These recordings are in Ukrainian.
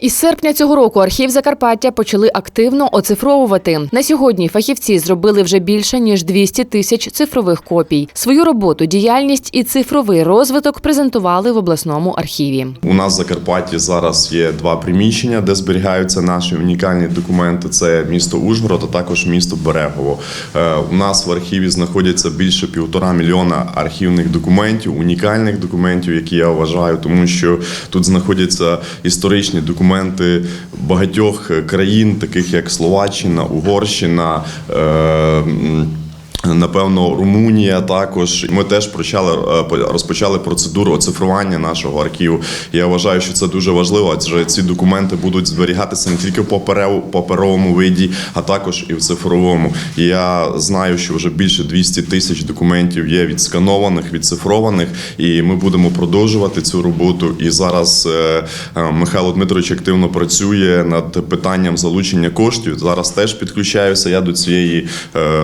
Із серпня цього року архів Закарпаття почали активно оцифровувати. На сьогодні фахівці зробили вже більше ніж 200 тисяч цифрових копій. Свою роботу, діяльність і цифровий розвиток презентували в обласному архіві. У нас в Закарпатті зараз є два приміщення, де зберігаються наші унікальні документи. Це місто Ужгород, а також місто Берегово. Е, У нас в архіві знаходяться більше півтора мільйона архівних документів, унікальних документів, які я вважаю, тому що тут знаходяться історичні документи багатьох країн, таких як Словаччина, Угорщина. е, Напевно, Румунія також. Ми теж почали е, розпочали процедуру оцифрування нашого архіву. Я вважаю, що це дуже важливо, адже ці документи будуть зберігатися не тільки в паперовому виді, а також і в цифровому. Я знаю, що вже більше 200 тисяч документів є відсканованих, відцифрованих, і ми будемо продовжувати цю роботу. І зараз е, е, Михайло Дмитрович активно працює над питанням залучення коштів. Зараз теж підключаюся я до цієї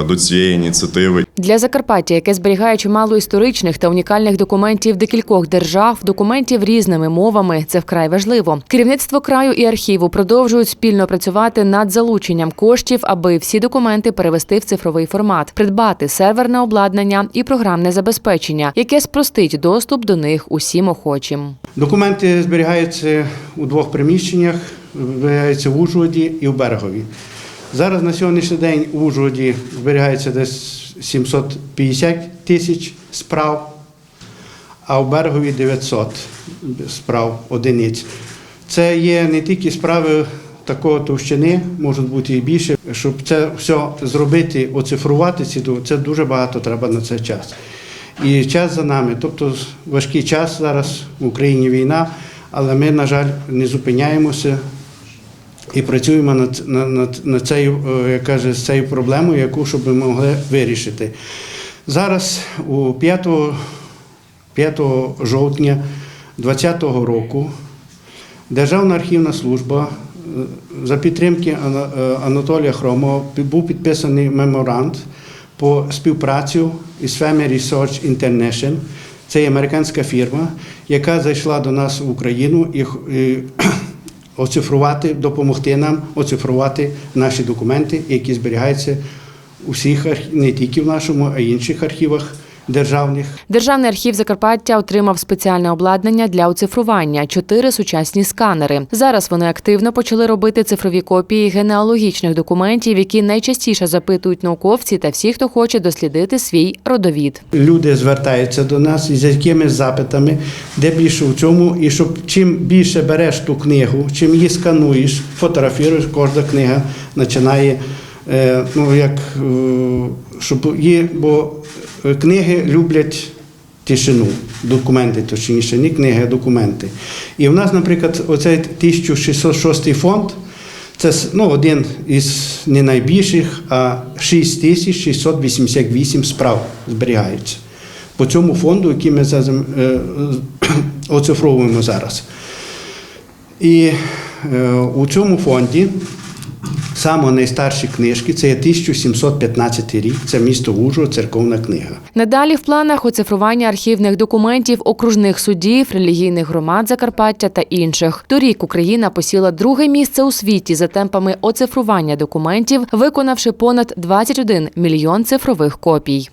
до цієї ініціативи. Для Закарпаття, яке зберігає чимало історичних та унікальних документів декількох держав, документів різними мовами, це вкрай важливо. Керівництво краю і архіву продовжують спільно працювати над залученням коштів, аби всі документи перевести в цифровий формат, придбати серверне обладнання і програмне забезпечення, яке спростить доступ до них усім охочим. Документи зберігаються у двох приміщеннях, зберігаються в Ужгороді і в Берегові. Зараз на сьогоднішній день у Ужгороді зберігається десь 750 тисяч справ, а в Берегові 900 справ одиниць. Це є не тільки справи такої товщини, можуть бути і більше. Щоб це все зробити, оцифрувати ці, це дуже багато треба на це час. І час за нами. Тобто важкий час зараз в Україні війна, але ми, на жаль, не зупиняємося і працюємо над, над, над, цією, е, як каже, цією проблемою, яку щоб ми могли вирішити. Зараз у 5, 5 жовтня 2020 року Державна архівна служба е, за підтримки е, Анатолія Хромова був підписаний меморанд по співпрацю із Family Research International. Це є американська фірма, яка зайшла до нас в Україну і оцифрувати, допомогти нам оцифрувати наші документи, які зберігаються у всіх не тільки в нашому, а й інших архівах державних. Державний архів Закарпаття отримав спеціальне обладнання для оцифрування чотири сучасні сканери. Зараз вони активно почали робити цифрові копії генеалогічних документів, які найчастіше запитують науковці та всі, хто хоче дослідити свій родовід. Люди звертаються до нас із якимись запитами, де більше в цьому, і щоб чим більше береш ту книгу, чим її скануєш, фотографіруєш, кожна книга починає, е, ну як е, щоб її, бо книги люблять. Тишину, документи, точніше, не книги, а документи. І в нас, наприклад, оцей 1606 фонд, це ну, один із не найбільших, а 6688 справ зберігаються по цьому фонду, який ми е, е, оцифровуємо зараз. І е, у цьому фонді саме найстарші книжки це є 1715 рік, це місто Ужгород, церковна книга. Надалі в планах оцифрування архівних документів окружних судів, релігійних громад Закарпаття та інших. Торік Україна посіла друге місце у світі за темпами оцифрування документів, виконавши понад 21 мільйон цифрових копій.